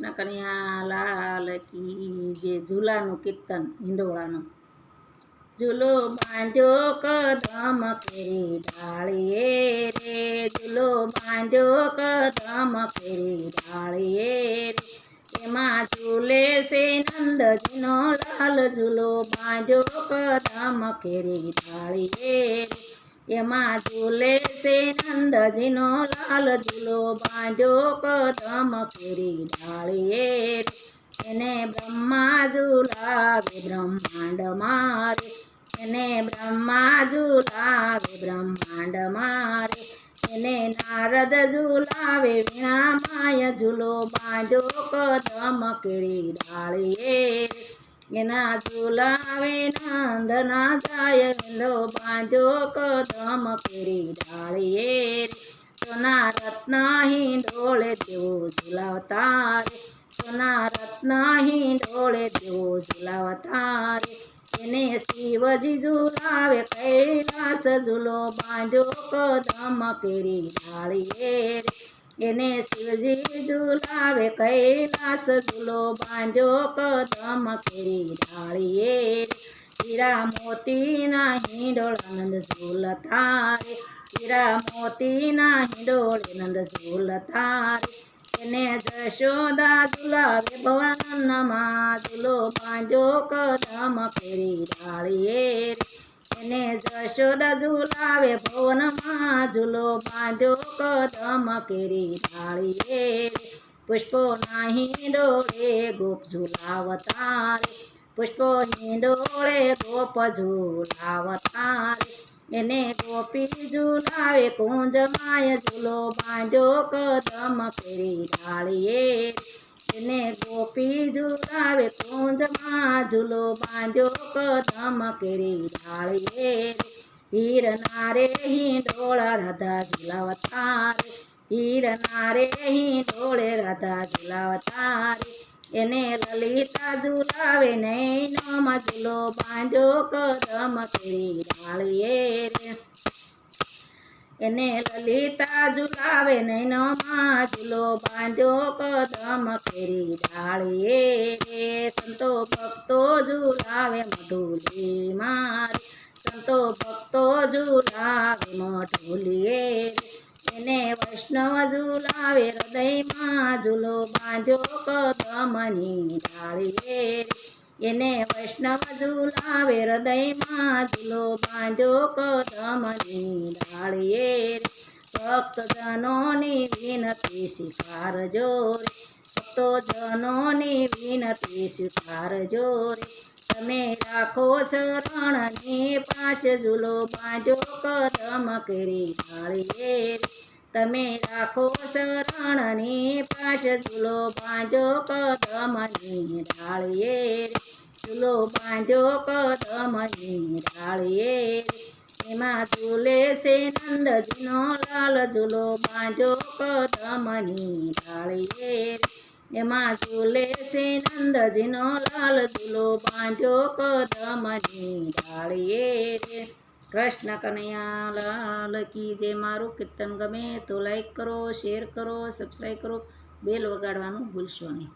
કૃષ્ણ લાલ કી જે ઝૂલાનું કીર્તન હિંડોળાનું. ઝૂલો બાંધ્યો કદમ ફેરી ડાળીએ રે. ઝૂલો બાંધ્યો કદમ ફેરી ડાળીએ રે. એમાં ઝૂલે છે નંદજીનો લાલ. ઝૂલો બાંધ્યો કદમ ફેરી ડાળીએ રે. એમાં ઝૂલે છે નંદજીનો લાલ ઝૂલો બાંધ્યો કદમ કેરી ડાળીએ એને બ્રહ્મા ઝુલાવે બ્રહ્માંડ મારે એને બ્રહ્મા ઝુલાવે બ્રહ્માંડ મારે એને નારદ ઝુલાવે વીણા માય ઝૂલો બાંધ્યો કદમ કેળી ડાળીએ એના ઝુલાવે નંદના જાય લો બાંધો કદમ પેરી ડાળીએ સોના રત્ન હિંડોળે દેવો ઝુલાવતા રે સોના રત્ન હિંડોળે દેવો ઝુલાવતા રે એને શિવજી ઝુલાવે, કૈલાસ ઝૂલો બાંધો કદમ કેરી ડાળીએ રે એને શિવજી ઝુલાવે કૈલાસ ઝૂલો બાંધો કદમ કેરી ડાળીએ હીરા મોતીના હિંડોળા નંદ ઝૂલતા રે હીરા મોતીના હિંડોળે નંદ ઝૂલતા રે એને જશોદા ઝુલાવે ભવનમાં ઝૂલો બાંધો કદમ કેરી ડાળીએ એને જશોદા ઝુલાવે ભવનમાં ઝૂલો બાંધ્યો કદમ કેરી ડાળીએ પુષ્પો નાહી ડોળે ગોપ ઝુલાવતા રે પુષ્પો હિંડોળે ગોપ ઝુલાવતા રે એને ગોપી ઝુલાવે કુંજ માય ઝૂલો બાંધ્યો કદમ કેરી ડાળીએ ગોપી ઝુલાવે કુંજમાં ઝૂલો બાંધ્યો, કદમ કેરી ડાળીએ હીરના રે હિંડોળા રાધા ઝુલાવતા રે હીરના રે હિંડોળે રાધા ઝુલાવતા રે એને લલિતા ઝુલાવે નૈનમાં ઝૂલો બાંધ્યો, કદમ કેરી ઢાળીએ રે. એને લલિતા ઝુલાવે નૈનમાં ઝૂલો બાંધ્યો કદમ ફેરી ડાળીએ રે સંતો ભક્તો ઝુલાવે મધુલી મારી. સંતો ભક્તો ઝુલાવે મઢુલીએ એને વૈષ્ણવ ઝુલાવે હૃદયમાં ઝૂલો બાંધ્યો કદમની ડાળીએ રે એને વૈષ્ણવ ઝુલાવે હૃદયમાં ઝૂલો બાંધો કદમની ડાળીએ ભક્તજનોની વિનતી સ્વીકારજો રે ભક્તોજનોની વિનતી સ્વીકારજો રે તમે રાખો શરણની પાંચ ઝૂલો બાંધો કદમ કરી ડાળીએ તમે રાખો શરણની પાંચ ચૂલો બાંધો કદમની ઢાળીએ ચૂલો બાંધો કદમની ઢાળીએ એમાં ચૂલે છે નંદજીનો લાલ ચૂલો બાંધો કદમની ઢાળીએ એમાં ચૂલે છે નંદજીનો લાલ ચૂલો બાંધો કદમની ઢાળીએ કૃષ્ણ કનૈયા લાલ કી જે મારું કીર્તન ગમે તો લાઈક કરો શેર કરો સબસ્ક્રાઈબ કરો. બેલ વગાડવાનું ભૂલશો નહીં.